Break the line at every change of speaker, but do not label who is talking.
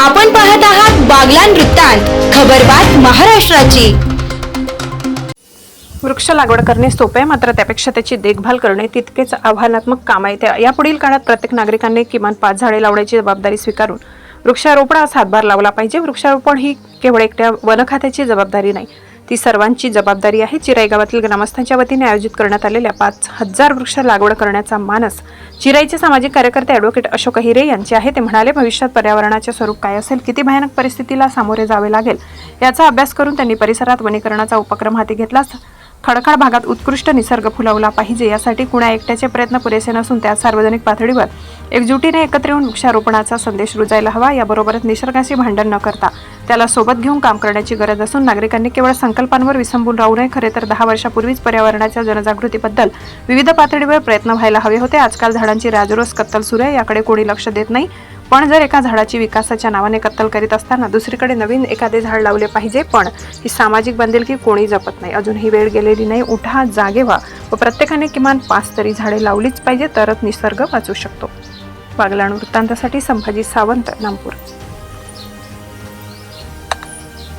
आपण पाहत आहात बागलान वृत्तांत खबरबात महाराष्ट्राची.
वृक्ष लागवड करणे सोपे आहे मात्र त्यापेक्षा त्याची देखभाल करणे तितकेच आव्हानात्मक काम आहे. त्या यापुढील काळात प्रत्येक नागरिकांनी किमान पाच झाडे लावण्याची जबाबदारी स्वीकारून वृक्षारोपणास हातभार लावला पाहिजे. वृक्षारोपण ही केवळ एकट्या वनखात्याची जबाबदारी नाही ती सर्वांची जबाबदारी आहे. चिराई गावातील ग्रामस्थांच्या वतीने आयोजित करण्यात आलेल्या पाच हजार वृक्ष लागवड करण्याचा मानस चिराईचे सामाजिक कार्यकर्ते ॲडव्होकेट अशोक हिरे यांचे आहे. ते म्हणाले भविष्यात पर्यावरणाचे स्वरूप काय असेल? किती भयानक परिस्थितीला सामोरे जावे लागेल? याचा अभ्यास करून त्यांनी परिसरात वनीकरणाचा उपक्रम हाती घेतला. खडकाळ भागात उत्कृष्ट निसर्ग फुलवला पाहिजे. यासाठी कुणा एकट्याचे प्रयत्न पुरेसे नसून त्या सार्वजनिक पातळीवर एकजुटीने एकत्र येऊन वृक्षारोपणाचा संदेश रुजायला हवा याबरोबरच निसर्गाशी भांडण न करता. त्याला सोबत घेऊन काम करण्याची गरज असून नागरिकांनी केवळ संकल्पांवर विसंबून राहू नये. खरे तर दहा वर्षापूर्वीच पर्यावरणाच्या जनजागृतीबद्दल विविध पातळीवर प्रयत्न व्हायला हवे होते. आजकाल झाडांची राजरोस कत्तल सुरू आहे याकडे कोणी लक्ष देत नाही. पण जर एका झाडाची विकासाच्या नावाने कत्तल करीत असताना दुसरीकडे नवीन एखादे झाड लावले पाहिजे पण ही सामाजिक बांधिलकी कोणी जपत नाही. अजून ही वेळ गेलेली नाही. उठा जागे व्हा व प्रत्येकाने किमान पाच तरी झाडे लावलीच पाहिजे तरच निसर्ग वाचू शकतो. बागलाण वृत्तांतासाठी संभाजी सावंत नागपूर